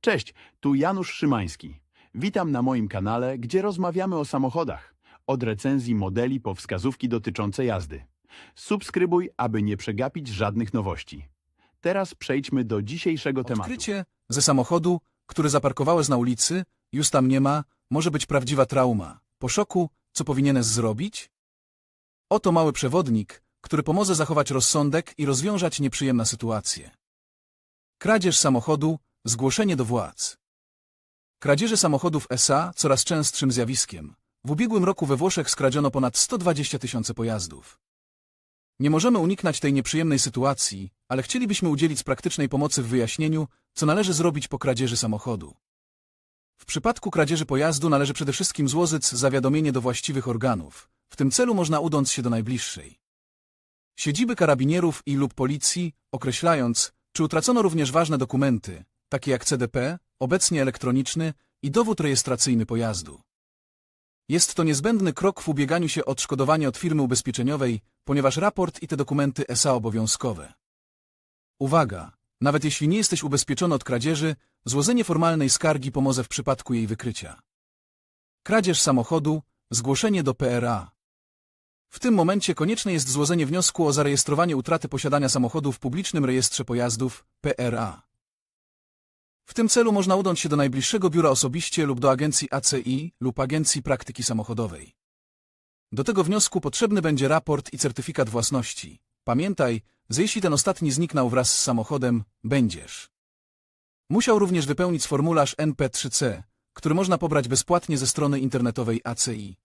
Cześć, tu Janusz Szymański. Witam na moim kanale, gdzie rozmawiamy o samochodach. Od recenzji modeli po wskazówki dotyczące jazdy. Subskrybuj, aby nie przegapić żadnych nowości. Teraz przejdźmy do dzisiejszego tematu. Odkrycie ze samochodu, który zaparkowałeś na ulicy, już tam nie ma, może być prawdziwa trauma. Po szoku, co powinieneś zrobić? Oto mały przewodnik, który pomoże zachować rozsądek i rozwiązać nieprzyjemne sytuacje. Kradzież samochodu, zgłoszenie do władz. Kradzieże samochodów SA coraz częstszym zjawiskiem. W ubiegłym roku we Włoszech skradziono ponad 120 tysięcy pojazdów. Nie możemy uniknąć tej nieprzyjemnej sytuacji, ale chcielibyśmy udzielić praktycznej pomocy w wyjaśnieniu, co należy zrobić po kradzieży samochodu. W przypadku kradzieży pojazdu należy przede wszystkim złożyć zawiadomienie do właściwych organów. W tym celu można udać się do najbliższej siedziby karabinierów i lub policji, określając, czy utracono również ważne dokumenty, takie jak CDP, obecnie elektroniczny i dowód rejestracyjny pojazdu. Jest to niezbędny krok w ubieganiu się o odszkodowanie od firmy ubezpieczeniowej, ponieważ raport i te dokumenty SA obowiązkowe. Uwaga! Nawet jeśli nie jesteś ubezpieczony od kradzieży, złożenie formalnej skargi pomoże w przypadku jej wykrycia. Kradzież samochodu, zgłoszenie do PRA. W tym momencie konieczne jest złożenie wniosku o zarejestrowanie utraty posiadania samochodu w publicznym rejestrze pojazdów PRA. W tym celu można udać się do najbliższego biura osobiście lub do agencji ACI lub agencji praktyki samochodowej. Do tego wniosku potrzebny będzie raport i certyfikat własności. Pamiętaj, że jeśli ten ostatni zniknął wraz z samochodem, będziesz musiał również wypełnić formularz NP3C, który można pobrać bezpłatnie ze strony internetowej ACI.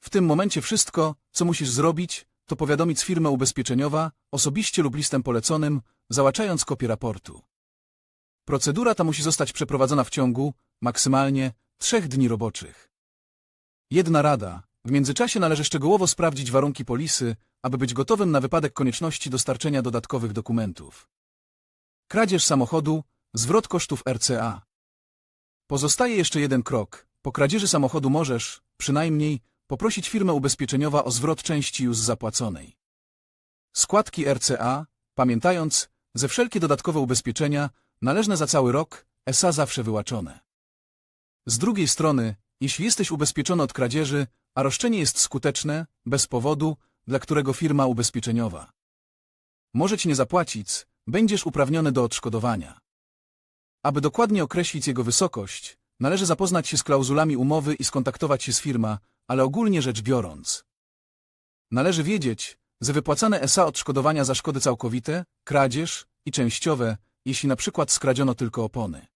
W tym momencie wszystko, co musisz zrobić, to powiadomić firmę ubezpieczeniowa, osobiście lub listem poleconym, załatczając kopię raportu. Procedura ta musi zostać przeprowadzona w ciągu, maksymalnie, trzech dni roboczych. Jedna rada. W międzyczasie należy szczegółowo sprawdzić warunki polisy, aby być gotowym na wypadek konieczności dostarczenia dodatkowych dokumentów. Kradzież samochodu, zwrot kosztów RCA. Pozostaje jeszcze jeden krok. Po kradzieży samochodu możesz, przynajmniej, poprosić firmę ubezpieczeniowa o zwrot części już zapłaconej. Składki RCA, pamiętając, że wszelkie dodatkowe ubezpieczenia, należne za cały rok, SA zawsze wyłaczone. Z drugiej strony, jeśli jesteś ubezpieczony od kradzieży, a roszczenie jest skuteczne, bez powodu, dla którego firma ubezpieczeniowa może ci nie zapłacić, będziesz uprawniony do odszkodowania. Aby dokładnie określić jego wysokość, należy zapoznać się z klauzulami umowy i skontaktować się z firma, ale ogólnie rzecz biorąc. Należy wiedzieć, że wypłacane SA odszkodowania za szkody całkowite, kradzież i częściowe, jeśli na przykład skradziono tylko opony.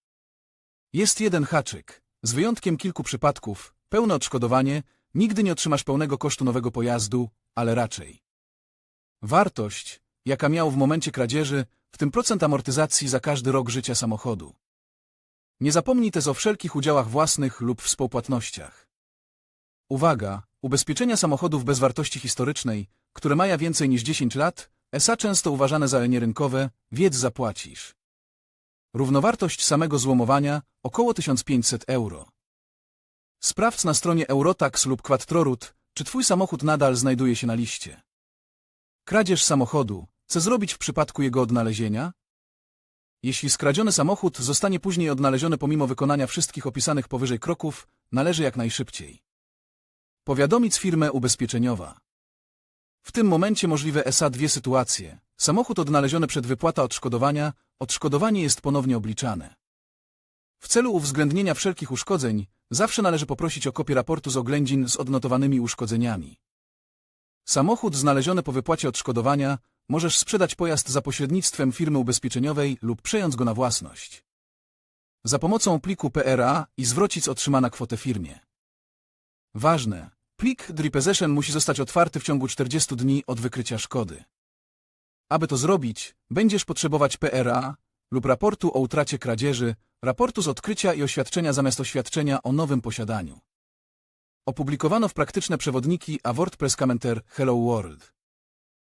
Jest jeden haczyk. Z wyjątkiem kilku przypadków, pełne odszkodowanie, nigdy nie otrzymasz pełnego kosztu nowego pojazdu, ale raczej. Wartość, jaka miał w momencie kradzieży, w tym procent amortyzacji za każdy rok życia samochodu. Nie zapomnij też o wszelkich udziałach własnych lub współpłatnościach. Uwaga! Ubezpieczenia samochodów bez wartości historycznej, które mają więcej niż 10 lat, SA często uważane za nierynkowe, wiedz zapłacisz. Równowartość samego złomowania około 1500 euro. Sprawdź na stronie Eurotax lub Quattrorut, czy twój samochód nadal znajduje się na liście. Kradzież samochodu. Co zrobić w przypadku jego odnalezienia? Jeśli skradziony samochód zostanie później odnaleziony pomimo wykonania wszystkich opisanych powyżej kroków, należy jak najszybciej powiadomić firmę ubezpieczeniowa. W tym momencie możliwe SA dwie sytuacje. Samochód odnaleziony przed wypłata odszkodowania, odszkodowanie jest ponownie obliczane. W celu uwzględnienia wszelkich uszkodzeń, zawsze należy poprosić o kopię raportu z oględzin z odnotowanymi uszkodzeniami. Samochód znaleziony po wypłacie odszkodowania, możesz sprzedać pojazd za pośrednictwem firmy ubezpieczeniowej lub przejąć go na własność. Za pomocą pliku PRA i zwrócić otrzymana kwotę firmie. Ważne. Plik Dripossession musi zostać otwarty w ciągu 40 dni od wykrycia szkody. Aby to zrobić, będziesz potrzebować PRA lub raportu o utracie kradzieży, raportu z odkrycia i oświadczenia zamiast oświadczenia o nowym posiadaniu. Opublikowano w praktyczne przewodniki a WordPress Commenter Hello World.